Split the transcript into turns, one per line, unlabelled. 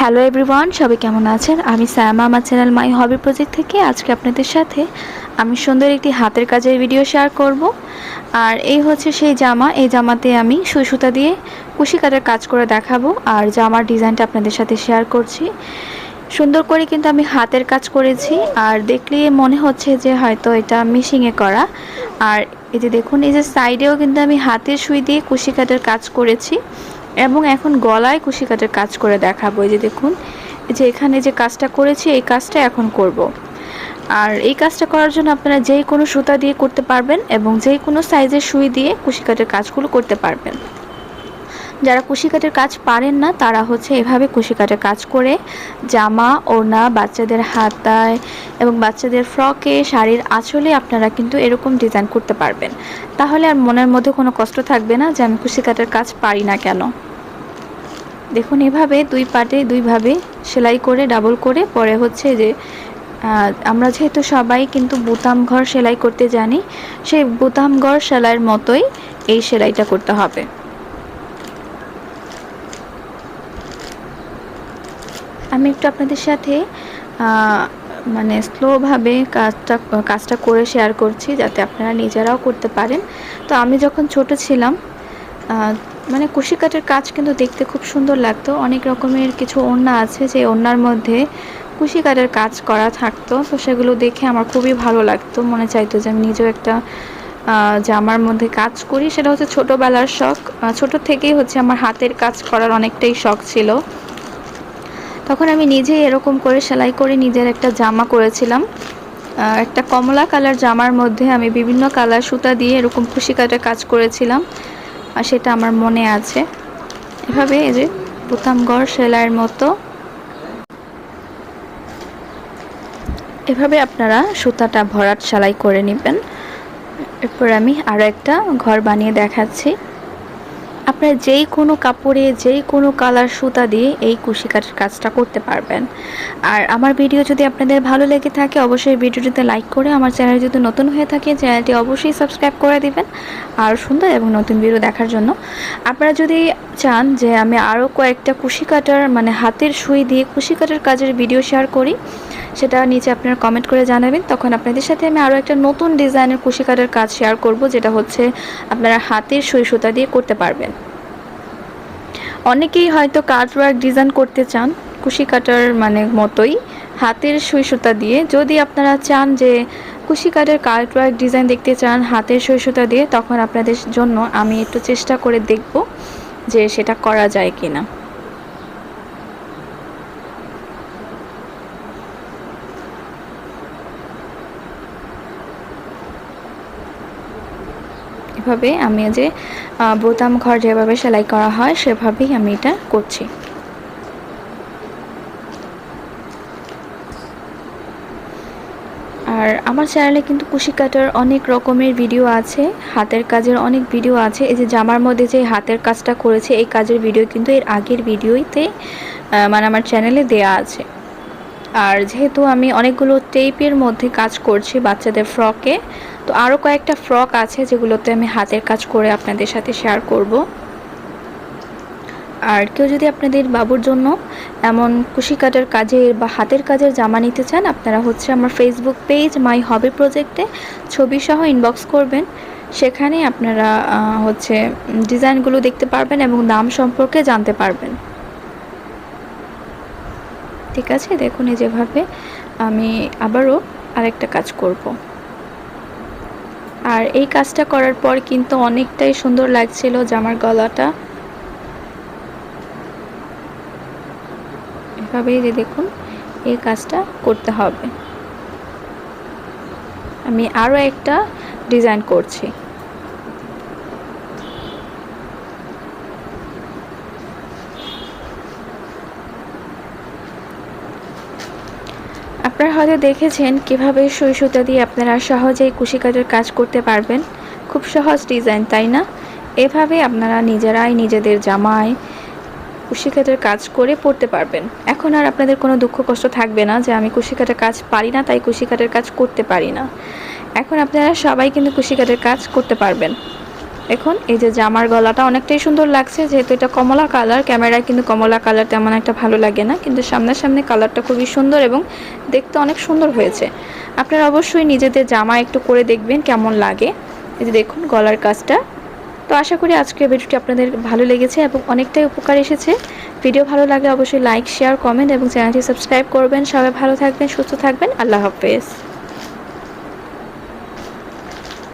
Hello everyone সবাই কেমন আছেন? আমি স্যামা আমার চ্যানেল মাই হবি প্রজেক্ট থেকে আজকে আপনাদের সাথে আমি সুন্দর একটি হাতের কাজের ভিডিও শেয়ার করব। আর এই হচ্ছে সেই জামা, এই জামাতে আমি সুতা দিয়ে কুশি কাটার কাজ করে দেখাবো আর জামার ডিজাইনটা আপনাদের সাথে শেয়ার করছি। সুন্দর করে কিন্তু আমি হাতের কাজ করেছি আর দেখলে মনে হচ্ছে যে হয়তো এটা মিশিংয়ে করা। আর এই যে দেখুন, এই যে সাইডেও কিন্তু আমি হাতের সুই দিয়ে কুশি কাটার কাজ করেছি। এবং এখন গলায় কুশি কাটার কাজ করে দেখাবো এই যে দেখুন যে এখানে যে কাজটা করেছি, এই কাজটা এখন করব। আর এই কাজটা করার জন্য আপনারা যেই কোনো সুতা দিয়ে করতে পারবেন এবং যেই কোনো সাইজের সুই দিয়ে কুশি কাটার কাজগুলো করতে পারবেন যারা কুশি কাটের কাজ পারেন না, তারা হচ্ছে এভাবে কুশি কাটের কাজ করে জামা, ওড়না, বাচ্চাদের হাতায় এবং বাচ্চাদের ফ্রকে, শাড়ির আঁচলে আপনারা কিন্তু এরকম ডিজাইন করতে পারবেন। তাহলে আর মনের মধ্যে কোনো কষ্ট থাকবে না যে আমি কুশি কাটের কাজ পারি না কেন? দেখুন, এভাবে দুই পাটে দুইভাবে সেলাই করে ডাবল করে, পরে হচ্ছে যে আমরা যেহেতু সবাই কিন্তু বোতাম ঘর সেলাই করতে জানি, সেই বোতাম ঘর সেলাইয়ের মতোই এই সেলাইটা করতে হবে। আমি একটু আপনাদের সাথে মানে স্লোভাবে কাজটা কাজটা করে শেয়ার করছি যাতে আপনারা নিজেরাও করতে পারেন। তো আমি যখন ছোট ছিলাম মানে কুশি কাঠের কাজ কিন্তু দেখতে খুব সুন্দর লাগতো। অনেক রকমের কিছু ওড়না আছে, যে ওড়নার মধ্যে কুশি কাজ করা থাকতো। তো সেগুলো দেখে আমার খুবই ভালো লাগতো। মনে চাইতো যে আমি নিজেও একটা জামার মধ্যে কাজ করি। সেটা হচ্ছে ছোটোবেলার শখ। ছোট থেকেই হচ্ছে আমার হাতের কাজ করার অনেকটাই শখ ছিল। তখন আমি নিজেই এরকম করে সেলাই করে নিজের একটা জামা করেছিলাম। একটা কমলা কালার জামার মধ্যে আমি বিভিন্ন কালার সুতা দিয়ে এরকম খুশি কাটা কাজ করেছিলাম, আর সেটা আমার মনে আছে। এভাবে এই যে বোতামগড় সেলাইয়ের মতো। এভাবে আপনারা সুতাটা ভরাট সেলাই করে নেবেন। এরপর আমি আরও একটা ঘর বানিয়ে দেখাচ্ছি। আপনারা যেই কোনো কাপড়ে, যেই কোনো কালার সুতা দিয়ে এই কুশি কাটার কাজটা করতে পারবেন। আর আমার ভিডিও যদি আপনাদের ভালো লেগে থাকে, অবশ্যই ভিডিওটিতে লাইক করে আমার চ্যানেল যদি নতুন হয়ে থাকে, চ্যানেলটি অবশ্যই সাবস্ক্রাইব করে দিবেন। আর সুন্দর এবং নতুন ভিডিও দেখার জন্য। আপনারা যদি চান যে আমি আরও কয়েকটা কুশি কাটার মানে হাতের সুই দিয়ে কুশি কাটার কাজের ভিডিও শেয়ার করি সেটা নিচে আপনারা কমেন্ট করে জানাবেন। তখন আপনাদের সাথে আমি আরও একটা নতুন ডিজাইনের কুশি কাটার কাজ শেয়ার করব, যেটা হচ্ছে আপনারা হাতের সুই সুতা দিয়ে করতে পারবেন। অনেকেই হয়তো কাট ওয়ার্ক ডিজাইন করতে চান কুশি কাটার মানে মতোই হাতের সুই সুতা দিয়ে। যদি আপনারা চান যে কুশি কাটের কার্ট ওয়ার্ক ডিজাইন দেখতে চান, হাতের সুই সুতা দিয়ে, তখন আপনাদের জন্য আমি একটু চেষ্টা করে দেখব যে সেটা করা যায় কি না এভাবে আমি যে বোতাম ঘর যেভাবে সেলাই করা হয়, সেভাবেই আমি এটা করছি। আর আমার চ্যানেলে কিন্তু কুশি কাটার অনেক রকমের ভিডিও আছে, হাতের কাজের অনেক ভিডিও আছে। এই যে জামার মধ্যে যে হাতের কাজটা করেছে, এই কাজের ভিডিও কিন্তু এর আগের ভিডিওতে মানে আমার চ্যানেলে দেয়া আছে। আর যেহেতু আমি অনেকগুলো টেপের মধ্যে কাজ করছি বাচ্চাদের ফ্রকে তো আরও কয়েকটা ফ্রক আছে যেগুলোতে আমি হাতের কাজ করে আপনাদের সাথে শেয়ার করব। আর কেউ যদি আপনাদের বাবুর জন্য এমন কুশি কাটার কাজের বা হাতের কাজের জামা নিতে চান, আপনারা হচ্ছে আমার ফেসবুক পেজ মাই হবি প্রজেক্টে ছবি সহ ইনবক্স করবেন। সেখানে আপনারা হচ্ছে ডিজাইনগুলো দেখতে পারবেন এবং দাম সম্পর্কে জানতে পারবেন। ঠিক আছে, দেখুন এই যেভাবে আমি আবারও আরেকটা কাজ করব। আর এই কাজটা করার পর কিন্তু অনেকটাই সুন্দর লাগছিল জামার গলাটা। এভাবেই যে দেখুন, এই কাজটা করতে হবে। আমি আরও একটা ডিজাইন করছি। আপনারা হয়তো দেখেছেন কীভাবে সুই সুতা দিয়ে আপনারা সহজেই কুশি কাজের কাজ করতে পারবেন। খুব সহজ ডিজাইন, তাই না? এভাবে আপনারা নিজেরাই নিজেদের জামায় কুশি কাটের কাজ করে পড়তে পারবেন। এখন আর আপনাদের কোনো দুঃখ কষ্ট থাকবে না যে আমি কুশি কাটের কাজ পারি না, তাই কুশি কাটের কাজ করতে পারি না। এখন আপনারা সবাই কিন্তু কুশি কাটের কাজ করতে পারবেন। এখন এই যে জামার গলাটা অনেকটাই সুন্দর লাগছে, যেহেতু এটা কমলা কালার, ক্যামেরায় কিন্তু কমলা কালার তেমন একটা ভালো লাগে না, কিন্তু সামনাসামনি কালারটা খুবই সুন্দর এবং দেখতে অনেক সুন্দর হয়েছে। আপনারা অবশ্যই নিজেদের জামা একটু করে দেখবেন কেমন লাগে। এই যে দেখুন গলার কাজটা। তো আশা করি আজকের ভিডিওটি আপনাদের ভালো লেগেছে এবং অনেকটাই উপকার এসেছে। ভিডিও ভালো লাগলে অবশ্যই লাইক, শেয়ার, কমেন্ট এবং চ্যানেলটি সাবস্ক্রাইব করবেন। সবাই ভালো থাকবেন, সুস্থ থাকবেন। আল্লাহ হাফেজ।